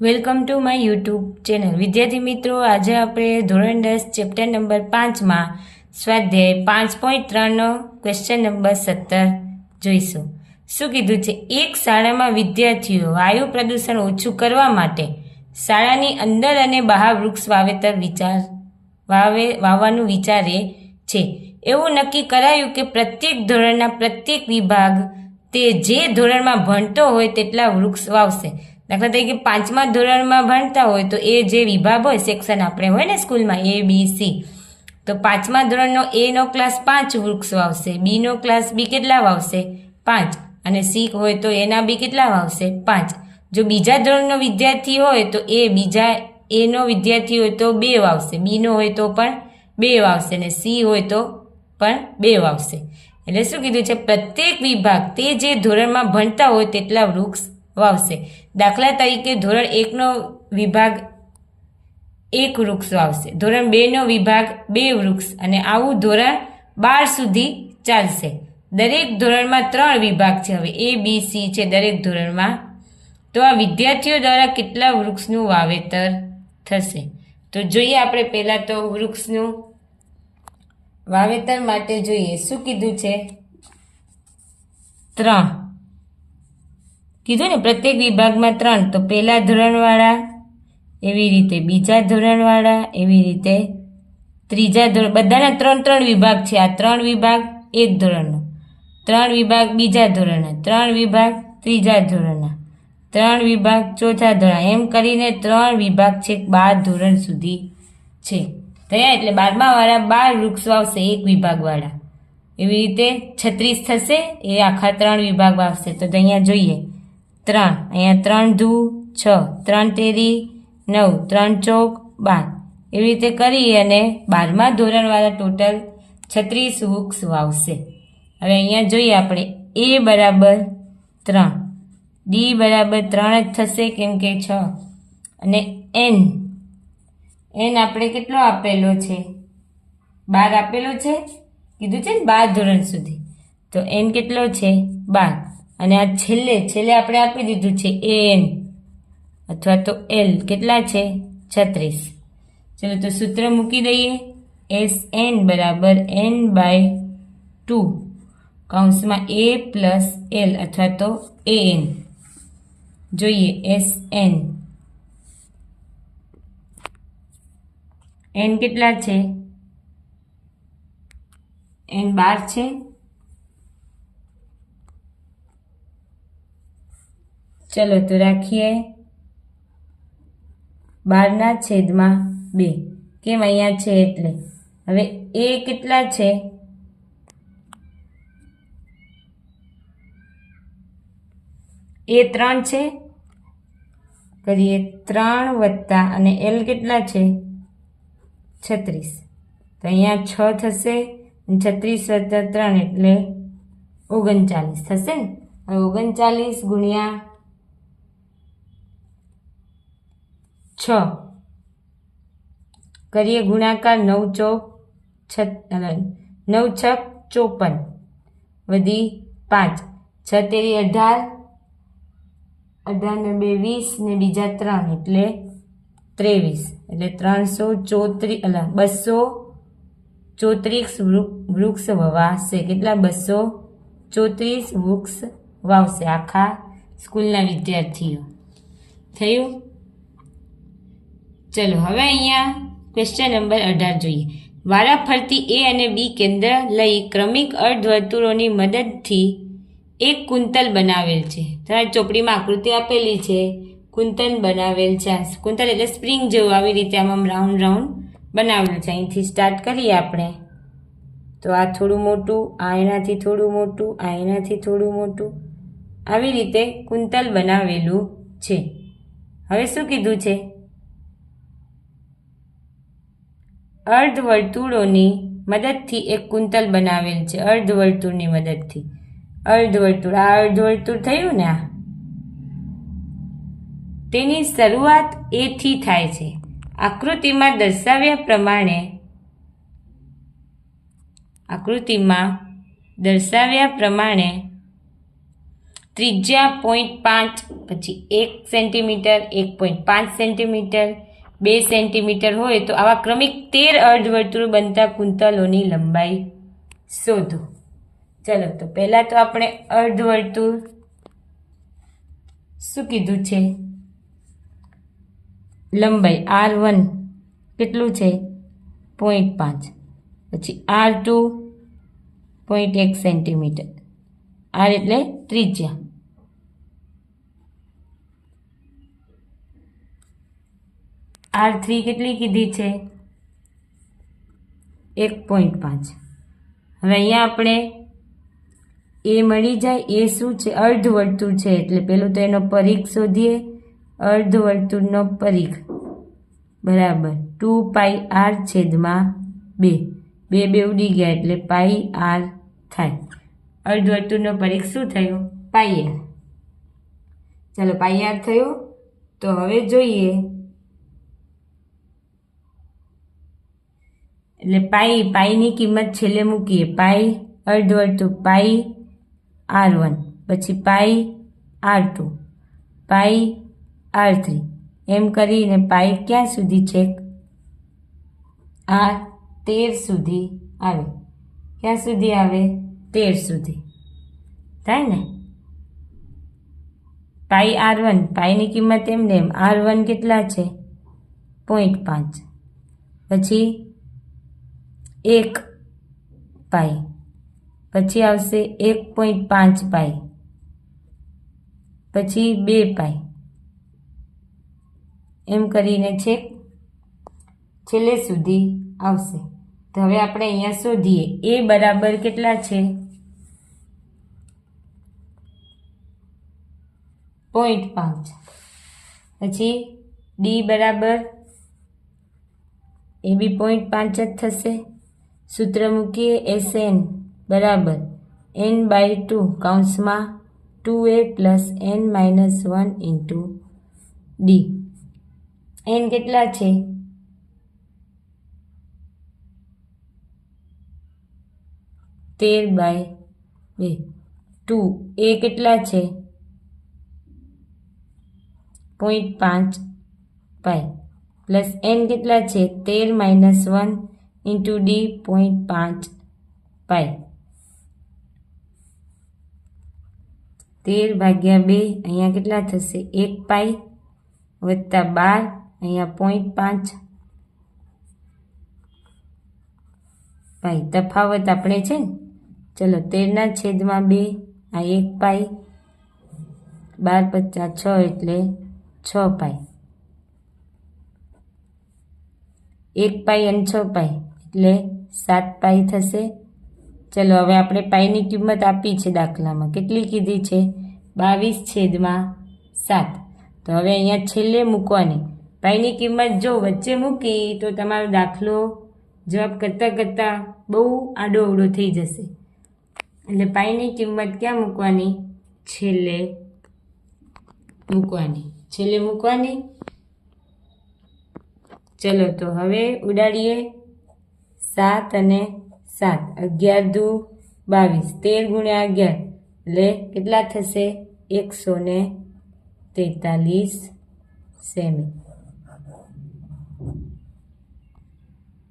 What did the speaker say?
Welcome to my YouTube channel. વિદ્યાર્થી મિત્રો, આજે આપણે ધોરણ દસ, ચેપ્ટર નંબર પાંચમાં સ્વાધ્યાય પાંચ પોઈન્ટ ત્રણનો ક્વેશ્ચન નંબર સત્તર જોઈશું. શું કીધું છે? એક શાળામાં વિદ્યાર્થીઓ વાયુ પ્રદૂષણ ઓછું કરવા માટે શાળાની અંદર અને બહાર વૃક્ષ વાવેતર વિચાર, વાવે, વાવવાનું વિચારે છે. એવું નક્કી કરાયું કે પ્રત્યેક ધોરણના પ્રત્યેક વિભાગ તે જે ધોરણમાં ભણતો હોય તેટલા વૃક્ષ વાવશે. દાખલા તરીકે પાંચમા ધોરણમાં ભણતા હોય તો એ જે વિભાગ હોય સેક્શન આપણે હોય ને સ્કૂલમાં એ બી સી તો પાંચમા ધોરણનો એનો ક્લાસ પાંચ વૃક્ષ વાવશે બીનો ક્લાસ બી કેટલા વાવશે? પાંચ. અને સી હોય તો એના બી કેટલા વાવશે? પાંચ. જો બીજા ધોરણનો વિદ્યાર્થી હોય તો એ બીજા એનો વિદ્યાર્થી હોય તો બે વાવશે બીનો હોય તો પણ બે વાવશે અને સી હોય તો પણ બે વાવશે. એટલે શું કીધું છે? પ્રત્યેક વિભાગ તે જે ધોરણમાં ભણતા હોય તેટલા વૃક્ષ વાવશે દાખલા તરીકે ધોરણ એકનો વિભાગ એક વૃક્ષ વાવશે ધોરણ બેનો વિભાગ બે વૃક્ષ અને આવું ધોરણ બાર સુધી ચાલશે. દરેક ધોરણમાં ત્રણ વિભાગ છે હવે. એ બી સી છે દરેક ધોરણમાં. તો આ વિદ્યાર્થીઓ દ્વારા કેટલા વૃક્ષનું વાવેતર થશે? તો જોઈએ આપણે પહેલાં તો વૃક્ષનું વાવેતર માટે જોઈએ. શું કીધું છે? ત્રણ. કીધું ને, પ્રત્યેક વિભાગમાં ત્રણ. તો પહેલા ધોરણવાળા, એવી રીતે બીજા ધોરણવાળા, એવી રીતે ત્રીજા ધોરણ બધાના ત્રણ ત્રણ વિભાગ છે. આ ત્રણ વિભાગ એક ધોરણનો. ત્રણ વિભાગ બીજા ધોરણના. ત્રણ વિભાગ ત્રીજા ધોરણના. ત્રણ વિભાગ ચોથા ધોરણ એમ કરીને ત્રણ વિભાગ છે, બાર ધોરણ સુધી છે. થયા એટલે બારમાવાળા બાર વૃક્ષો આવશે એક વિભાગવાળા. એવી રીતે છત્રીસ થશે, એ આખા ત્રણ વિભાગ વાવશે તો અહીંયા જોઈએ. ત્રણ. અહીંયા ત્રણ ધુ, છ. ત્રણ તેરી, નવ. ત્રણ ચોક, બાર. એવી રીતે કરી અને બારમા ધોરણવાળા ટોટલ છત્રીસ વૃક્ષ વાવશે. હવે અહીંયા જોઈએ આપણે એ બરાબર ત્રણ. ડી બરાબર ત્રણ જ થશે કેમ કે છ. અને એન. એન આપણે કેટલો આપેલો છે? બાર આપેલો છે? કીધું છે ને બાર ધોરણ સુધી. તો એન કેટલો છે? બાર. અને આ છેલ્લે છેલ્લે આપણે આપી દીધું છે એ એન, અથવા તો એલ. કેટલા છે? છત્રીસ. ચલો તો સૂત્ર મૂકી દઈએ. એસ એન બરાબર એન બાય ટુ, કૌંસમાં એ પ્લસ એલ અથવા તો એ એન. જોઈએ, એસ એન. એન કેટલા છે? એન બાર છે? ચલો તો રાખીએ. બારના છેદમાં બે. કેમ અહીંયા છે એટલે? હવે એ કેટલા છે? એ ત્રણ છે? કરીએ ત્રણ વત્તા અને એલ કેટલા છે? છત્રીસ. તો અહીંયા છ થશે છત્રીસ વત્તા ત્રણ એટલે ઓગણચાલીસ. થશે ને? ઓગણચાલીસ ગુણ્યા છ. કરીએ ગુણાકાર નવ ચોક છ નવ છક ચોપન. વધી પાંચ. છ તેરી અઢાર અઢાર ને બે વીસ ને બીજા ત્રણ એટલે ત્રેવીસ. એટલે ત્રણસો ચોત્રીસ અલ, બસો ચોત્રીસ વૃક્ષ વવાશે. કેટલા? બસો ચોત્રીસ વૃક્ષ વાવશે આખા સ્કૂલના વિદ્યાર્થીઓ. થયું? ચલો, હવે અહીંયા ક્વેશ્ચન નંબર અઢાર જોઈએ. વારા ફરતી એ અને બી કેન્દ્ર લઈ ક્રમિક અર્ધવર્તુળોની મદદથી એક કુંતલ બનાવેલ છે. તમારી ચોપડીમાં આકૃતિ આપેલી છે. કુંતલ બનાવેલ છે. કુંતલ એટલે સ્પ્રિંગ જેવું આવી રીતે આમ રાઉન્ડ રાઉન્ડ બનાવેલું છે. અહીંથી સ્ટાર્ટ કરીએ આપણે. તો આ થોડું મોટું, આ એનાથી થોડું મોટું, આ એનાથી થોડું મોટું. આવી રીતે કુંતલ બનાવેલું છે. હવે શું કીધું છે? અર્ધવર્તુળોની મદદથી એક કુંતલ બનાવેલ છે, અર્ધવર્તુળની મદદથી. અર્ધવર્તુળ, આ અર્ધવર્તુળ થયું ને આ? તેની શરૂઆત એથી થાય છે. આકૃતિમાં દર્શાવ્યા પ્રમાણે, આકૃતિમાં દર્શાવ્યા પ્રમાણે ત્રિજ્યા પોઈન્ટ પાંચ, પછી એક સેન્ટીમીટર, એક પોઈન્ટ પાંચ સેન્ટીમીટર બે સેન્ટીમીટર હોય તો આવા ક્રમિક તેર અર્ધવર્તુળ બનતા કુંતલોની લંબાઈ શોધો. ચલો, તો પહેલાં તો આપણે અર્ધવર્તુળ શું કીધું છે? લંબાઈ આર વન કેટલું છે? પોઈન્ટ પાંચ. પછી આર ટુ પોઈન્ટ એક સેન્ટીમીટર. આર એટલે ત્રિજ્યા. આર થ્રી કેટલી કીધી છે? એક પોઈન્ટ પાંચ. હવે અહીંયા આપણે એ મળી જાય, એ શું છે? અર્ધવર્તુળ છે. એટલે પેલું તો એનો પરીખ શોધીએ. અર્ધવર્તુળનો પરીખ બરાબર. ટુ પાઈ આર છેદમાં બે. બે બે ઉડી ગયા એટલે પાઈ આર થાય. અર્ધવર્તુળનો પરીખ શું થયો? Pi R. ચાલો પાઈ આર થયો. તો હવે જોઈએ એટલે પાઈ, પાઈની કિંમત છેલ્લે મૂકીએ. પાઈ અર્ધવર્તુળ પાઈ, આર વન. પછી pi, R two. Pi, R three. એમ કરીને પાઈ ક્યાં સુધી છેક? આ તેર સુધી આવે. ક્યાં સુધી આવે? તેર સુધી. થાય ને? Pi R one. પાઈની કિંમત એમને એમ. આર વન કેટલા છે? પોઈન્ટ પાંચ. પછી એક પાઈ. પછી આવશે એક પોઈન્ટ પાંચ પાઈ. પછી બે પાઈ. એમ કરીને છેક છેલ્લે સુધી આવશે. તો હવે આપણે અહીંયા શોધીએ. એ બરાબર કેટલા છે? પોઈન્ટ પાંચ. પછી ડી બરાબર એ બી પોઈન્ટ પાંચ જ થશે. સૂત્ર મૂકીએ એસ એન બરાબર. N by two કાઉન્સમાં two A plus N minus one into D. N કેટલા છે? તેર બાય બે. ટુ, એ કેટલા છે? પોઈન્ટ પાંચ પાય. પ્લસ એન કેટલા છે? તેર minus one into D point પાંચ પાય તેર ભાગ્યા બે અહીંયા કેટલા થશે? એક પાય વત્તા બાર અહીંયા પોઈન્ટ પાંચ પાય તફાવત આપણે છે ચલો, તેરના છેદમાં બે, આ એક પાય બાર પચાસ છ એટલે છ પાય એક પાય અને છ પાઈ એટલે સાત પાઈ થશે. ચલો, હવે આપણે પાઈની કિંમત આપી છે દાખલામાં. કેટલી કીધી છે? બાવીસ છેદમાં સાત. તો હવે અહીંયા છેલ્લે મૂકવાની. પાઈની કિંમત જો વચ્ચે મૂકી, તો તમારો દાખલો જવાબ કરતાં કરતાં બહુ આડો અવડો થઈ જશે. એટલે પાઈની કિંમત ક્યાં મૂકવાની? છેલ્લે મૂકવાની. છેલ્લે મૂકવાની. ચલો, તો હવે ઉડાડીએ. સાત અને સાત, અગિયાર દુ બાવીસ, તેર ગુણ્યા અગિયાર. એટલે કેટલા થશે? એકસો ને તેતાલીસ સેમી.